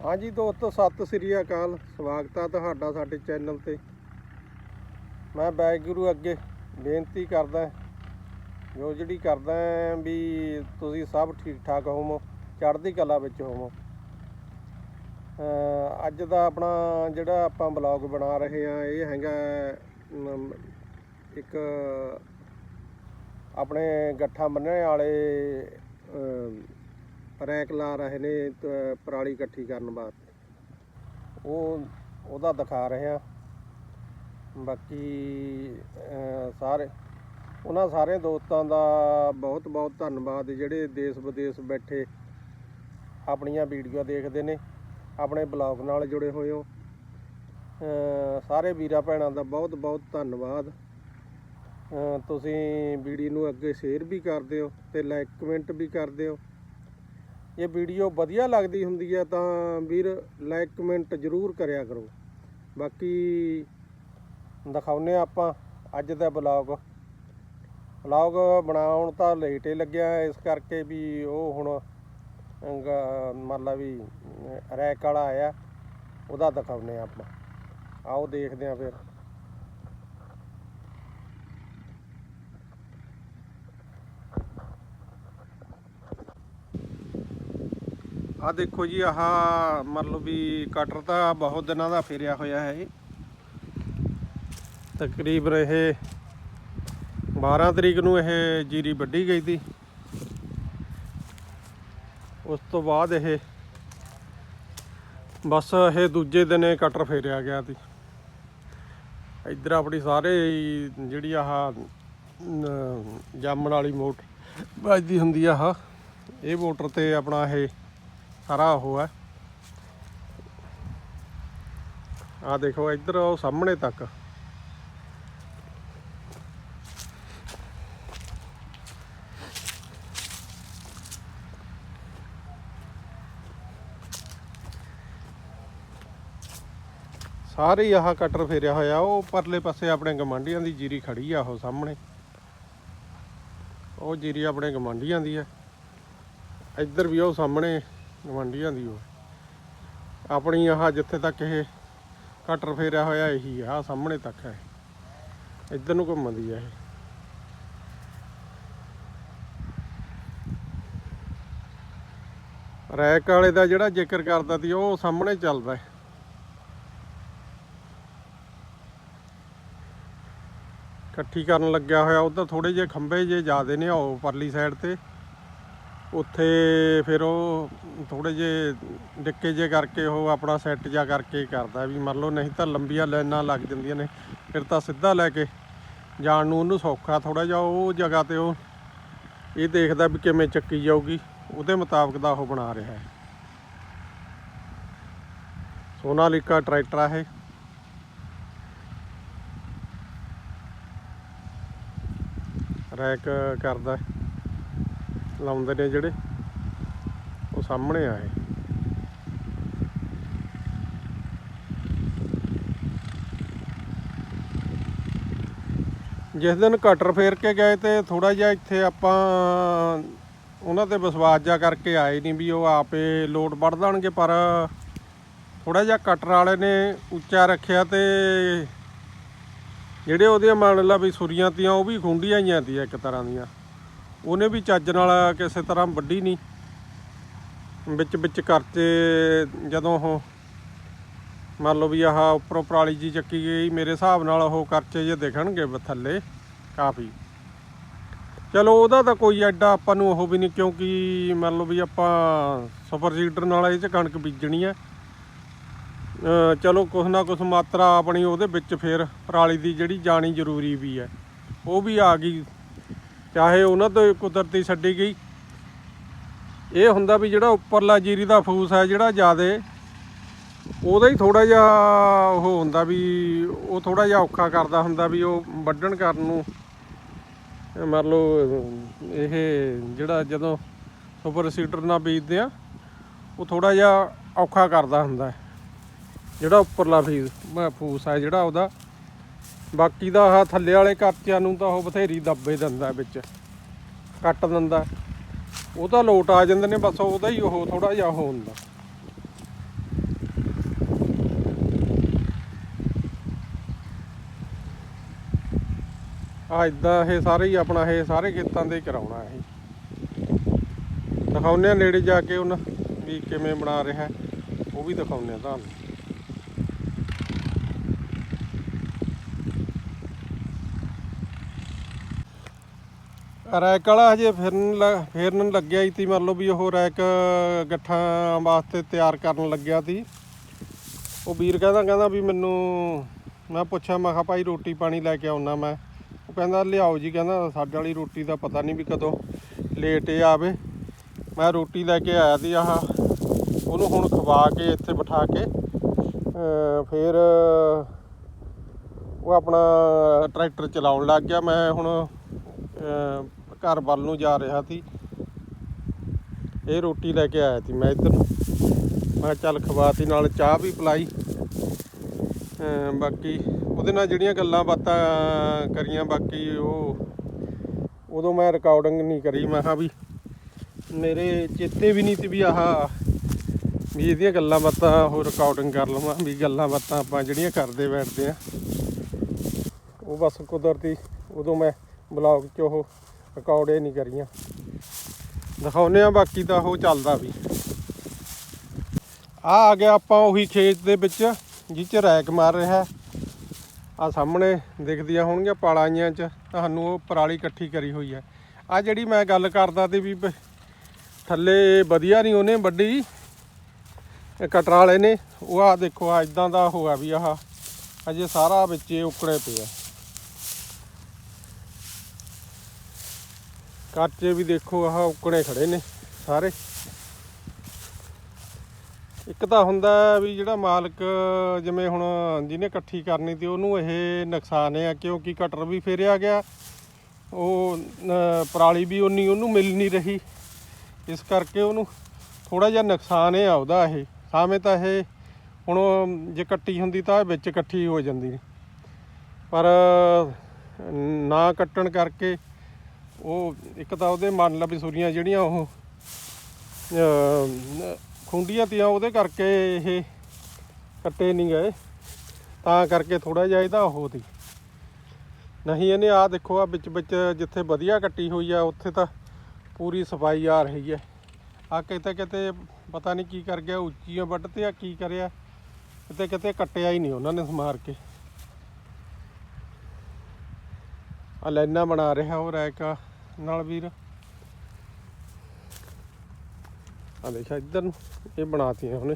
ਹਾਂਜੀ ਦੋਸਤੋ, ਸਤਿ ਸ੍ਰੀ ਅਕਾਲ। ਸਵਾਗਤ ਆ ਤੁਹਾਡਾ ਸਾਡੇ ਚੈਨਲ ਤੇ। ਮੈਂ ਵਾਹਿਗੁਰੂ ਅੱਗੇ ਬੇਨਤੀ ਕਰਦਾ, ਜੋ ਜਿਹੜੀ ਕਰਦਾ ਵੀ ਤੁਸੀਂ ਸਭ ਠੀਕ ਠਾਕ ਹੋਵੋ, ਚੜ੍ਹਦੀ ਕਲਾ ਵਿੱਚ ਹੋਵੋ। ਅੱਜ ਦਾ ਆਪਣਾ ਜਿਹੜਾ ਆਪਾਂ ਬਲੌਗ ਬਣਾ ਰਹੇ ਆ ਇਹ ਹੈਗਾ ਇੱਕ ਆਪਣੇ ਗੱਠਾ ਬੰਨਣ ਵਾਲੇ ਰੈਕ ਲਾ ਰਹੇ ਨੇ ਤ- ਪਰਾਲੀ ਇਕੱਠੀ ਕਰਨ ਵਾਸਤੇ। ਉਹ ਉਹਦਾ ਦਿਖਾ ਰਹੇ ਆ। ਬਾਕੀ ਅਹ, ਸਾਰੇ ਉਹਨਾਂ ਸਾਰੇ ਦੋਸਤਾਂ ਦਾ ਬਹੁਤ ਬਹੁਤ ਧੰਨਵਾਦ। ਜਿਹੜੇ ਦੇਸ਼ ਵਿਦੇਸ਼ ਬੈਠੇ ਆਪਣੀਆਂ ਵੀਡੀਓ ਦੇਖਦੇ ਨੇ ਆਪਣੇ ਬਲੌਗ ਨਾਲ ਜੁੜੇ ਹੋਏ ਹੋ। ਅਹ, ਸਾਰੇ ਵੀਰਾਂ ਭੈਣਾਂ ਦਾ ਬਹੁਤ ਬਹੁਤ ਧੰਨਵਾਦ। ਅਹ, ਤੁਸੀਂ ਵੀਡੀਓ ਨੂੰ ਅੱਗੇ ਸ਼ੇਅਰ ਵੀ ਕਰਦੇ ਹੋ ਤੇ ਲਾਈਕ ਕਮੈਂਟ ਵੀ ਕਰਦੇ ਹੋ ਇਹ ਵੀਡੀਓ ਵਧੀਆ ਲੱਗਦੀ ਹੁੰਦੀ ਹੈ ਤਾਂ ਵੀਰ ਲਾਈਕ ਕਮੈਂਟ ਜ਼ਰੂਰ ਕਰਿਆ ਕਰੋ। ਬਾਕੀ ਦਿਖਾਉਨੇ ਆ ਆਪਾਂ ਅੱਜ ਦਾ ਬਲੌਗ ਬਲੌਗ ਬਣਾਉਣ ਤਾਂ ਲੇਟ ਹੀ ਲੱਗਿਆ, ਇਸ ਕਰਕੇ ਵੀ ਉਹ ਹੁਣ ਗ- ਮੰਨ ਲਾ ਵੀ ਰੈਕ ਵਾਲਾ ਆਇਆ, ਉਹਦਾ ਦਿਖਾਉਨੇ ਆ ਆਪਾਂ। ਆਓ ਦੇਖਦੇ ਆ ਫਿਰ। ਆ ਦੇਖੋ ਜੀ, ਆਹ ਮਤਲਬ ਵੀ ਕਟਰ ਤਾਂ ਬਹੁਤ ਦਿਨਾਂ ਦਾ ਫੇਰਿਆ ਹੋਇਆ ਹੈ ਇਹ। ਤਕਰੀਬਨ ਇਹ 12 ਤਰੀਕ ਨੂੰ ਇਹ ਜੀਰੀ ਵੱਢੀ ਗਈ ਸੀ। ਉਸ ਤੋਂ ਬਾਅਦ ਇਹ ਬਸ ਇਹ ਦੂਜੇ ਦਿਨ ਇਹ ਕਟਰ ਫੇਰਿਆ ਗਿਆ ਸੀ। ਇੱਧਰ ਆਪਣੀ ਸਾਰੇ ਜਿਹੜੀ ਆਹ ਜਾਮਣ ਵਾਲੀ ਮੋਟਰ ਵੱਜਦੀ ਹੁੰਦੀ ਆ ਆਹ। ਇਹ ਮੋਟਰ ਤੇ ਆਪਣਾ ਇਹ ਸਾਰਾ ਉਹ ਹੈ। ਆ ਦੇਖੋ, ਇੱਧਰ ਉਹ ਸਾਹਮਣੇ ਤੱਕ। ਸਾਰੇ ਆਹ ਕਟਰ ਫੇਰਿਆ ਹੋਇਆ, ਉਹ ਪਰਲੇ ਪਾਸੇ ਆਪਣੇ ਗਮਾਂਡੀਆਂ ਦੀ ਜੀਰੀ ਖੜੀ ਆ ਉਹ ਸਾਹਮਣੇ। ਉਹ ਜੀਰੀ ਆਪਣੇ ਗਮਾਂਡੀਆਂ ਦੀ ਹੈ। ਇੱਧਰ ਵੀ ਉਹ ਸਾਹਮਣੇ ਗਵਾਂਢੀਆਂ ਦੀ ਉਹ ਆਪਣੀ ਆਹ ਜਿੱਥੇ ਤੱਕ ਇਹ ਕਟਰ ਫੇਰਿਆ ਹੋਇਆ ਇਹੀ ਆ ਸਾਹਮਣੇ ਤੱਕ ਹੈ ਇੱਧਰ ਨੂੰ ਘੁੰਮਦੀ ਆ ਇਹ। ਰੈਕ ਵਾਲੇ ਦਾ ਜਿਹੜਾ ਜ਼ਿਕਰ ਕਰਦਾ ਸੀ, ਉਹ ਸਾਹਮਣੇ ਚੱਲਦਾ ਹੈ। ਇਕੱਠੀ ਕਰਨ ਲੱਗਿਆ ਹੋਇਆ ਉਧਰ ਥੋੜੇ ਜਿਹੇ ਖੰਭੇ ਜੇ ਜ਼ਿਆਦੇ ਨੇ ਉਹ ਪਰਲੀ ਸਾਈਡ ਤੇ। ਉੱਥੇ ਫਿਰ ਉਹ ਥੋੜੇ ਜੇ ਡਿੱਕੇ ਜੇ ਕਰਕੇ ਉਹ ਆਪਣਾ ਸੈੱਟ ਜਾ ਕਰਕੇ ਕਰਦਾ ਵੀ ਮੰਨ ਲਓ ਨਹੀਂ ਤਾਂ ਲੰਬੀਆਂ ਲਾਈਨਾਂ ਲੱਗ ਜਾਂਦੀਆਂ ਨੇ, ਫਿਰ ਤਾਂ ਸਿੱਧਾ ਲੈ ਕੇ ਜਾਣ ਨੂੰ ਉਹਨੂੰ ਸੌਖਾ ਥੋੜਾ ਜਿਹਾ ਉਹ ਜਗ੍ਹਾ ਤੇ ਉਹ ਇਹ ਦੇਖਦਾ ਵੀ ਕਿਵੇਂ ਚੱਕੀ ਜਾਊਗੀ, ਉਹਦੇ ਮੁਤਾਬਕ ਦਾ ਉਹ ਬਣਾ ਰਿਹਾ ਹੈ। ਸੋਨਾਲੀਕਾ ਟਰੈਕਟਰ ਆ ਇਹ। ਰੈਕ ਕਰਦਾ ਲਾਉਂਦੇ ਨੇ ਜਿਹੜੇ ਉਹ ਸਾਹਮਣੇ ਆਏ। ਜਿਸ ਦਿਨ ਕਟਰ ਫੇਰ ਕੇ ਗਏ ਤੇ ਥੋੜਾ ਜਿਹਾ ਇੱਥੇ ਆਪਾਂ ਉਹਨਾਂ ਤੇ ਵਿਸ਼ਵਾਸ ਜਾ ਕਰਕੇ ਆਏ ਨਹੀਂ ਵੀ ਉਹ ਆਪੇ ਲੋਡ ਵੱਢ ਦੇਣਗੇ, ਪਰ ਥੋੜਾ ਜਿਹਾ ਕਟਰ ਵਾਲੇ ਨੇ ਉੱਚਾ ਰੱਖਿਆ ਤੇ ਜਿਹੜੇ ਉਹਦੀਆਂ ਮੰਨ ਲਾ ਵੀ ਸੁਰੀਆਂ ਤੀਆਂ ਉਹ ਵੀ ਖੁੰਡੀਆਂ ਹੀ ਆਂਦੀਆਂ ਇੱਕ ਤਰ੍ਹਾਂ ਦੀਆਂ। ਉਹਨੇ ਵੀ ਚੱਜ ਨਾਲ ਕਿਸੇ ਤਰ੍ਹਾਂ ਵੱਢੀ ਨਹੀਂ। ਵਿੱਚ ਵਿੱਚ ਕਰਤੇ ਜਦੋਂ ਉਹ ਮੰਨ ਲਓ ਵੀ ਆਹ ਉੱਪਰੋਂ ਪਰਾਲੀ ਜੀ ਚੱਕੀ ਗਈ, ਮੇਰੇ ਹਿਸਾਬ ਨਾਲ ਉਹ ਕਰਚੇ ਜੇ ਦਿਖਣਗੇ ਥੱਲੇ ਕਾਫੀ। ਚਲੋ ਉਹਦਾ ਤਾਂ ਕੋਈ ਐਡਾ ਆਪਾਂ ਨੂੰ ਉਹ ਵੀ ਨਹੀਂ, ਕਿਉਂਕਿ ਮੰਨ ਲਓ ਵੀ ਆਪਾਂ ਸੁਪਰ ਸੀਡਰ ਨਾਲ ਇਹ ਚ ਕਣਕ ਬੀਜਣੀ ਹੈ ਚਲੋ ਕੁਛ ਨਾ ਕੁਛ ਮਾਤਰਾ ਆਪਣੀ ਉਹਦੇ ਵਿੱਚ ਫੇਰ ਪਰਾਲੀ ਦੀ ਜਿਹੜੀ ਜਾਣੀ ਜ਼ਰੂਰੀ ਵੀ ਹੈ, ਉਹ ਵੀ ਆ ਗਈ। ਚਾਹੇ ਉਹਨਾਂ ਤੋਂ ਕੁਦਰਤੀ ਛੱਡੀ ਗਈ। ਇਹ ਹੁੰਦਾ ਵੀ ਜਿਹੜਾ ਉੱਪਰਲਾ ਜੀਰੀ ਦਾ ਫੂਸ ਹੈ ਜਿਹੜਾ ਜ਼ਿਆਦੇ, ਉਹਦਾ ਹੀ ਥੋੜਾ ਜਿਹਾ ਉਹ ਹੁੰਦਾ ਵੀ ਉਹ ਥੋੜਾ ਜਿਹਾ ਔਖਾ ਕਰਦਾ ਹੁੰਦਾ ਵੀ ਉਹ ਵੱਢਣ ਕਰਨ ਨੂੰ। ਮੰਨ ਲਓ ਇਹ ਜਿਹੜਾ ਜਦੋਂ ਸੁਪਰ ਸੀਡਰ ਨਾਲ ਬੀਜਦੇ ਆ, ਉਹ ਥੋੜਾ ਜਿਹਾ ਔਖਾ ਕਰਦਾ ਹੁੰਦਾ ਜਿਹੜਾ ਉੱਪਰਲਾ ਫੀਸ, ਫੂਸ ਹੈ ਜਿਹੜਾ ਉਹਦਾ। ਬਾਕੀ ਦਾ ਆਹ ਥੱਲੇ ਵਾਲੇ ਕਰਚਿਆਂ ਨੂੰ ਤਾਂ ਉਹ ਬਥੇਰੀ ਦੱਬੇ ਦਿੰਦਾ ਵਿੱਚ। ਕੱਟ ਦਿੰਦਾ। ਉਹ ਤਾਂ ਲੋਟ ਆ ਜਾਂਦੇ ਨੇ, ਬਸ ਉਹਦਾ ਹੀ ਉਹ ਥੋੜਾ ਜਿਹਾ ਹੋ ਹੁੰਦਾ। ਆ ਇਦਾਂ ਇਹ ਸਾਰੇ ਹੀ ਆਪਣਾ ਇਹ ਸਾਰੇ ਖੇਤਾਂ ਦੇ ਕਰਾਉਣਾ ਇਹ। ਦਿਖਾਉਨੇ ਆ ਨੇੜੇ ਜਾ ਕੇ ਉਹਨਾਂ ਵੀ ਕਿਵੇਂ ਬਣਾ ਰਿਹਾ। ਉਹ ਵੀ ਦਿਖਾਉਨੇ ਆ ਤੁਹਾਨੂੰ। ਰੈਕ ਵਾਲਾ ਹਜੇ ਫਿਰਨ ਲ- ਫੇਰਨ ਲੱਗਿਆ ਹੀ ਤੀ ਮੰਨ ਲਓ ਵੀ ਉਹ ਰੈਕ ਗੱਠਾਂ ਵਾਸਤੇ ਤਿਆਰ ਕਰਨ ਲੱਗਿਆ ਤੀ ਉਹ ਵੀਰ ਕਹਿੰਦਾ ਕਹਿੰਦਾ ਵੀ ਮੈਨੂੰ, ਮੈਂ ਪੁੱਛਿਆ, ਮੈਂ ਕਿਹਾ ਭਾਈ ਰੋਟੀ ਪਾਣੀ ਲੈ ਕੇ ਆਉਣਾ ਮੈਂ। ਉਹ ਕਹਿੰਦਾ, ਲਿਆਓ ਜੀ, ਕਹਿੰਦਾ ਸਾਡੇ ਵਾਲੀ ਰੋਟੀ ਦਾ ਪਤਾ ਨਹੀਂ ਵੀ ਕਦੋਂ ਲੇਟ ਇਹ ਆਵੇ। ਮੈਂ ਰੋਟੀ ਲੈ ਕੇ ਆਇਆ ਤੀ ਆਹ ਉਹਨੂੰ ਹੁਣ ਖਵਾ ਕੇ ਇੱਥੇ ਬਿਠਾ ਕੇ, ਅਹ ਫਿਰ ਉਹ ਆਪਣਾ ਟਰੈਕਟਰ ਚਲਾਉਣ ਲੱਗ ਗਿਆ। ਮੈਂ ਹੁਣ, ਅਹ ਘਰ ਵੱਲ ਨੂੰ ਜਾ ਰਿਹਾ ਸੀ। ਇਹ ਰੋਟੀ ਲੈ ਕੇ ਆਇਆ ਸੀ ਮੈਂ ਇੱਧਰ ਮੈਂ ਕਿਹਾ ਚੱਲ ਖਵਾਤੀ, ਨਾਲ ਚਾਹ ਵੀ ਪਿਲਾਈ। ਬਾਕੀ ਉਹਦੇ ਨਾਲ ਜਿਹੜੀਆਂ ਗੱਲਾਂ ਬਾਤਾਂ ਕਰੀਆਂ, ਬਾਕੀ ਉਹ, ਉਦੋਂ ਮੈਂ ਰਿਕਾਰਡਿੰਗ ਨਹੀਂ ਕਰੀ। ਮੈਂ ਕਿਹਾ ਵੀ ਮੇਰੇ ਚੇਤੇ ਵੀ ਨਹੀਂ ਸੀ ਵੀ ਆਹ ਵੀ ਇਹਦੀਆਂ ਗੱਲਾਂ ਬਾਤਾਂ ਉਹ ਰਿਕਾਰਡਿੰਗ ਕਰ ਲਵਾਂ, ਵੀ ਗੱਲਾਂ ਬਾਤਾਂ ਆਪਾਂ ਜਿਹੜੀਆਂ ਕਰਦੇ ਬੈਠਦੇ ਆ। ਉਹ ਬਸ ਕੁਦਰਤੀ, ਉਦੋਂ ਮੈਂ ਬਲੌਗ 'ਚ ਉਹ ਰਿਕਾਰਡ ਨਹੀਂ ਕਰੀਆਂ। ਦਿਖਾਉਨੇ ਆ ਬਾਕੀ ਤਾਂ ਉਹ ਚੱਲਦਾ ਵੀ। ਆ ਆ ਗਿਆ ਆਪਾਂ ਉਹੀ ਖੇਤ ਦੇ ਵਿੱਚ, ਜਿਹ 'ਚ ਰੈਕ ਮਾਰ ਰਿਹਾ। ਆ ਸਾਹਮਣੇ ਦਿਖਦੀਆਂ ਹੋਣਗੀਆਂ ਪਾਲਾਈਆਂ 'ਚ ਤੁਹਾਨੂੰ ਉਹ ਪਰਾਲੀ ਇਕੱਠੀ ਕਰੀ ਹੋਈ ਹੈ। ਆ ਜਿਹੜੀ ਮੈਂ ਗੱਲ ਕਰਦਾ ਤੇ ਵੀ ਥੱਲੇ ਵਧੀਆ ਨਹੀਂ ਉਹਨੇ ਵੱਡੀ ਕਟਰਾਲੇ ਨੇ, ਉਹ ਆ ਦੇਖੋ ਆ ਇਦਾਂ ਦਾ ਹੋਗਾ ਵੀ ਆਹ। ਅਜੇ ਸਾਰਾ ਵਿੱਚੇ ਉਕੜੇ ਪਿਆ ਕਰਚੇ ਵੀ ਦੇਖੋ, ਆਹ ਉਕਣੇ ਖੜੇ ਨੇ ਸਾਰੇ। ਇੱਕ ਤਾਂ ਹੁੰਦਾ ਵੀ ਜਿਹੜਾ ਮਾਲਕ ਜਿਵੇਂ ਹੁਣ ਜਿਹਨੇ ਇਕੱਠੀ ਕਰਨੀ ਤੇ ਉਹਨੂੰ ਇਹ ਨੁਕਸਾਨ ਆ, ਕਿਉਂਕਿ ਕਟਰ ਵੀ ਫੇਰਿਆ ਗਿਆ, ਉਹ ਪਰਾਲੀ ਵੀ ਉਨੀ ਉਹਨੂੰ ਮਿਲ ਨਹੀਂ ਰਹੀ। ਇਸ ਕਰਕੇ ਉਹਨੂੰ ਥੋੜਾ ਜਿਹਾ ਨੁਕਸਾਨ ਇਹ ਆ ਉਹਦਾ ਇਹ। ਸਾਵੇਂ ਤਾਂ ਇਹ ਹੁਣ ਜੇ ਕੱਟੀ ਹੁੰਦੀ ਤਾਂ ਵਿੱਚ ਇਕੱਠੀ ਹੋ ਜਾਂਦੀ। ਪਰ ਨਾ ਕੱਟਣ ਕਰਕੇ ਉਹ ਇੱਕ ਤਾਂ ਉਹਦੇ ਮੰਨ ਲਾ ਵੀ ਸੁਰੀਆਂ ਜਿਹੜੀਆਂ ਉਹ ਅਹ, ਖੁੰਡੀਆਂ ਤੀਆਂ ਉਹਦੇ ਕਰਕੇ ਇਹ ਕੱਟੇ ਨਹੀਂ ਗਏ। ਤਾਂ ਕਰਕੇ ਥੋੜਾ ਜਿਹਾ ਇਹਦਾ ਉਹ ਤੀ ਨਹੀਂ ਇਹਨੇ ਆ ਦੇਖੋ ਆ ਵਿੱਚ ਵਿੱਚ ਜਿੱਥੇ ਵਧੀਆ ਕੱਟੀ ਹੋਈ ਆ ਉੱਥੇ ਤਾਂ ਪੂਰੀ ਸਫ਼ਾਈ ਆ ਰਹੀ ਹੈ। ਆ ਕਿਤੇ ਕਿਤੇ ਪਤਾ ਨਹੀਂ ਕੀ ਕਰ ਗਿਆ ਉੱਚੀਆਂ ਵੱਢ ਤੇ ਆ ਕੀ ਕਰਿਆ। ਕਿਤੇ ਕਿਤੇ ਕੱਟਿਆ ਹੀ ਨਹੀਂ ਉਹਨਾਂ ਨੇ ਸਮਾਰ ਕੇ। ਆ ਲਾਈਨਾਂ ਬਣਾ ਰਿਹਾ ਉਹ ਰੈਕ ਨਾਲ ਵੀਰ। ਆ ਦੇਖਿਆ ਇੱਧਰ ਨੂੰ, ਇਹ ਬਣਾਤੀਆਂ ਉਹਨੇ।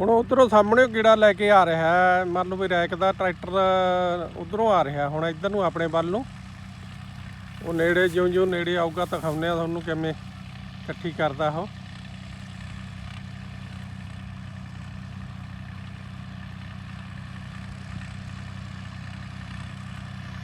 ਹੁਣ ਉਧਰੋਂ ਸਾਹਮਣੇ ਗੇੜਾ ਲੈ ਕੇ ਆ ਰਿਹਾ ਮੰਨ ਲਓ ਵੀ ਰੈਕ ਦਾ ਟਰੈਕਟਰ ਉਧਰੋਂ ਆ ਰਿਹਾ। ਹੁਣ ਇੱਧਰ ਨੂੰ ਆਪਣੇ ਵੱਲ ਨੂੰ। ਉਹ ਨੇੜੇ ਜਿਉਂ ਜਿਉਂ ਨੇੜੇ ਆਊਗਾ ਤਾਂ ਖਮਨੇ ਆ ਤੁਹਾਨੂੰ ਕਿਵੇਂ ਇਕੱਠੀ ਕਰਦਾ ਉਹ।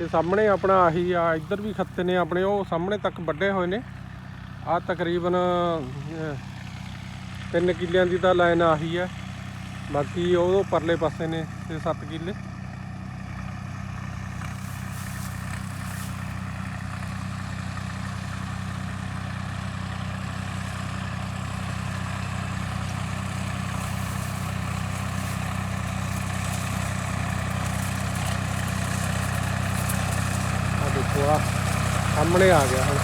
ਇਹ ਸਾਹਮਣੇ ਆਪਣਾ ਆਹੀ ਆ, ਇੱਧਰ ਵੀ ਖੱਤੇ ਨੇ ਆਪਣੇ, ਉਹ ਸਾਹਮਣੇ ਤੱਕ ਵੱਡੇ ਹੋਏ ਨੇ। ਆ ਤਕਰੀਬਨ ਤਿੰਨ ਕਿੱਲਿਆਂ ਦੀ ਤਾਂ ਲਾਈਨ ਆਹੀ ਹੈ ਬਾਕੀ ਉਹ ਪਰਲੇ ਪਾਸੇ ਨੇ 6-7 ਕਿੱਲੇ। ਆ ਸਾਹਮਣੇ ਆ ਗਿਆ ਹੁਣ।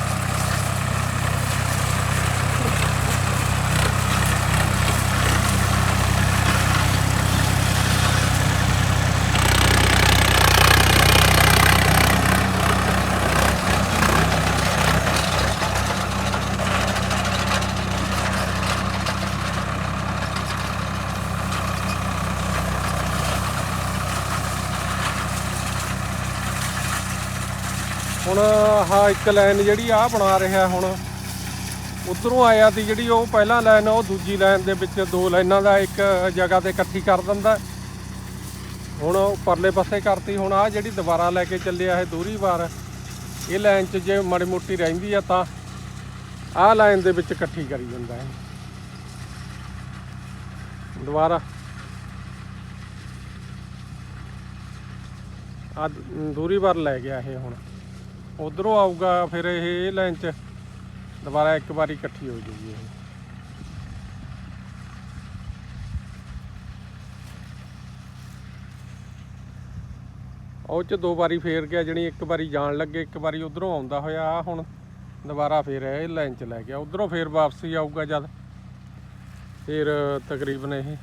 ਹੁਣ ਆਹ ਇੱਕ ਲਾਈਨ ਜਿਹੜੀ ਆ ਬਣਾ ਰਿਹਾ ਹੁਣ। ਉਧਰੋਂ ਆਇਆ ਤੀ ਜਿਹੜੀ ਉਹ ਪਹਿਲਾਂ ਲਾਈਨ, ਉਹ ਦੂਜੀ ਲਾਈਨ ਦੇ ਵਿੱਚ ਦੋ ਲਾਈਨਾਂ ਦਾ ਇੱਕ ਜਗ੍ਹਾ ਤੇ ਇਕੱਠੀ ਕਰ ਦਿੰਦਾ। ਹੁਣ ਪਰਲੇ ਪਾਸੇ ਕਰਤੀ, ਹੁਣ ਆ ਜਿਹੜੀ ਦੁਬਾਰਾ ਲੈ ਕੇ ਚੱਲਿਆ ਇਹ ਦੂਰੀ ਵਾਰ, ਇਹ ਲਾਈਨ 'ਚ ਜੇ ਮਾੜੀ ਮੋਟੀ ਰਹਿੰਦੀ ਆ ਤਾਂ ਆਹ ਲਾਈਨ ਦੇ ਵਿੱਚ ਇਕੱਠੀ ਕਰੀ ਜਾਂਦਾ ਹੈ ਦੁਬਾਰਾ। ਆ ਦੂਰੀ ਵਾਰ ਲੈ ਗਿਆ ਇਹ ਹੁਣ। ਉਧਰੋਂ ਆਊਗਾ ਫਿਰ ਇਹ ਲਾਈਨ 'ਚ। ਦੁਬਾਰਾ ਇੱਕ ਵਾਰੀ ਇਕੱਠੀ ਹੋ ਜੂਗੀ ਇਹ। ਉਹ ਚ ਦੋ ਵਾਰੀ ਫੇਰ ਗਿਆ, ਜਣੀ ਇੱਕ ਵਾਰੀ ਜਾਣ ਲੱਗੇ, ਇੱਕ ਵਾਰੀ ਉਧਰੋਂ ਆਉਂਦਾ ਹੋਇਆ ਆ ਹੁਣ ਦੁਬਾਰਾ ਫੇਰ ਇਹ ਲਾਈਨ 'ਚ ਲੈ ਗਿਆ। ਉਧਰੋਂ ਫੇਰ ਵਾਪਸੀ ਆਊਗਾ ਜਦ। ਫਿਰ ਤਕਰੀਬਨ ਇਹ,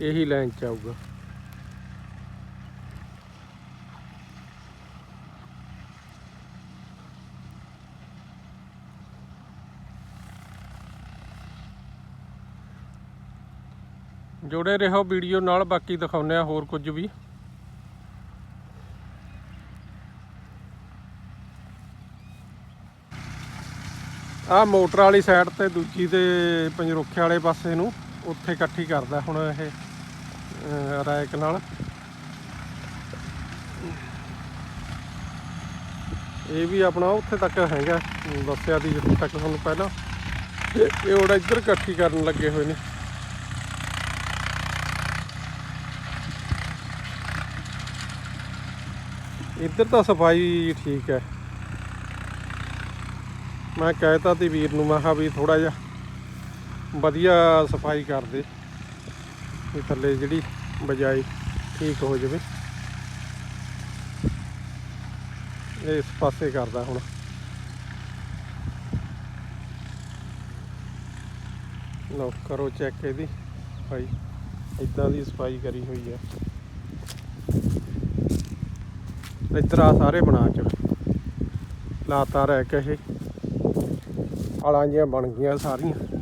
ਇਹੀ ਲਾਈਨ 'ਚ ਆਊਗਾ। ਜੁੜੇ ਰਹੋ ਵੀਡੀਓ ਨਾਲ, ਬਾਕੀ ਦਿਖਾਉਂਦੇ ਆ ਹੋਰ ਕੁਝ ਵੀ। ਆ ਮੋਟਰ ਵਾਲੀ ਸਾਈਡ ਤੇ ਦੂਜੀ ਤੇ ਪੰਜਰੋਖੇ ਵਾਲੇ ਪਾਸੇ ਨੂੰ ਉੱਥੇ ਇਕੱਠੀ ਕਰਦਾ ਹੁਣ ਇਹ ਰਾਇਕ ਨਾਲ। ਇਹ ਵੀ ਆਪਣਾ ਉੱਥੇ ਤੱਕ ਹੈਗਾ, ਦੱਸਿਆ ਦੀ ਜਿੱਥੇ ਤੱਕ ਤੁਹਾਨੂੰ ਪਹਿਲਾਂ। ਇਹ ਇਹ ਇੱਧਰ ਇਕੱਠੀ ਕਰਨ ਲੱਗੇ ਹੋਏ ਨੇ। ਇੱਧਰ ਤਾਂ ਸਫ਼ਾਈ ਠੀਕ ਹੈ। ਮੈਂ ਕਹਿਤਾ ਤੀ ਵੀਰ ਨੂੰ, ਮੈਂ ਕਿਹਾ ਵੀ ਥੋੜਾ ਜਿਹਾ ਵਧੀਆ ਸਫ਼ਾਈ ਕਰ ਦੇ, ਵੀ ਥੱਲੇ ਜਿਹੜੀ ਬਜਾਈ ਠੀਕ ਹੋ ਜਾਵੇ। ਇਸ ਪਾਸੇ ਕਰਦਾ ਹੁਣ। ਲਓ, ਕਰੋ ਚੈੱਕ ਇਹਦੀ ਭਾਈ ਇਦਾਂ ਦੀ ਸਫ਼ਾਈ ਕਰੀ ਹੋਈ ਹੈ। ਇੱਧਰ ਆ ਸਾਰੇ ਬਣਾ ਚ ਲਾਤਾ ਰਹਿ ਕੇ ਇਹ। ਆਲਾਂ ਜੀਆਂ ਬਣ ਗਈਆਂ ਸਾਰੀਆਂ।